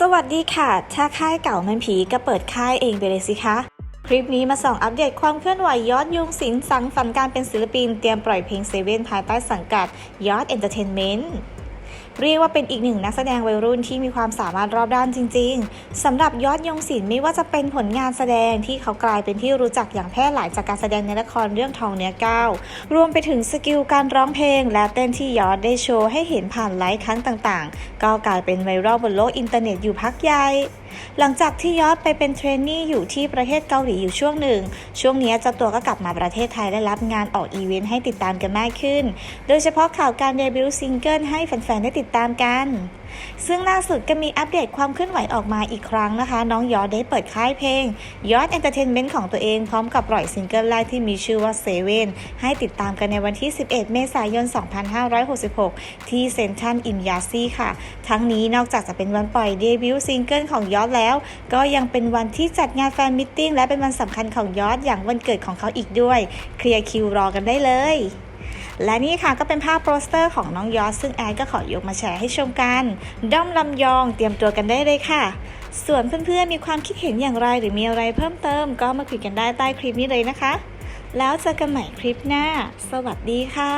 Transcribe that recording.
สวัสดีค่ะ ถ้าค่ายเก่ามันผีก็เปิดค่ายเองไปเลยสิคะ คลิปนี้มาส่องอัปเดตความเคลื่อนไหวยอดยุงสินสังฝันการเป็นศิลปิน เตรียมปล่อยเพลงเซเว่นภายใต้สังกัดยอดเอนเตอร์เทนเมนต์ เรียกว่าเป็นอีกหนึ่งนักแสดงวัยรุ่นที่มีความสามารถรอบด้านจริง ๆสำหรับยอดยงศิลป์ไม่ว่าจะเป็นผลงานแสดงที่เขากลายเป็นที่รู้จักอย่างแพร่หลายจากการแสดงในละครเรื่องทองเนื้อก้าวรวมไปถึงสกิลการร้องเพลง และเต้นที่ยอดได้โชว์ให้เห็นผ่านไลฟ์ครั้งต่างๆ ก็กลายเป็นไวรัลบนโลกอินเทอร์เน็ตอยู่พักใหญ่หลังจากที่ยอดไปเป็นเทรนนี่อยู่ที่ประเทศเกาหลีอยู่ช่วงหนึ่ง ช่วงนี้เจ้าตัวก็กลับมาประเทศไทยและรับงานออกอีเวนต์ให้ติดตามกันมากขึ้น โดยเฉพาะข่าวการเดบิวต์ซิงเกิลให้แฟนๆได้ติดตามกันซึ่งล่าสุดก็มีอัปเดตความเคลื่อนไหวออกมาอีกครั้งนะคะ น้องยอดได้เปิดค่ายเพลงยอดเอนเตอร์เทนเมนต์ของตัวเองพร้อมกับปล่อยซิงเกิลแรกที่มีชื่อว่าเซเว่นให้ติดตามกันในวันที่ 11 เมษายน 2566 ที่เซนทรัลอิมยาซีค่ะ ทั้งนี้นอกจากจะเป็นวันปล่อยเดบิวต์ซิงเกิลของยอดแล้ว ก็ยังเป็นวันที่จัดงานแฟนมิทติ้งและเป็นวันสำคัญของยอดอย่างวันเกิดของเขาอีกด้วย เคลียร์คิวรอกันได้เลย และนี่ค่ะก็เป็นภาพโปสเตอร์ของน้องยอสซึ่งแอดก็ขอยกมาแชร์ให้ชมกันด้อมลำยองเตรียมตัวกันได้เลยค่ะ ส่วนเพื่อนๆมีความคิดเห็นอย่างไรหรือมีอะไรเพิ่มเติม ก็มาคุยกันได้ใต้คลิปนี้เลยนะคะ แล้วเจอกันใหม่คลิปหน้า สวัสดีค่ะ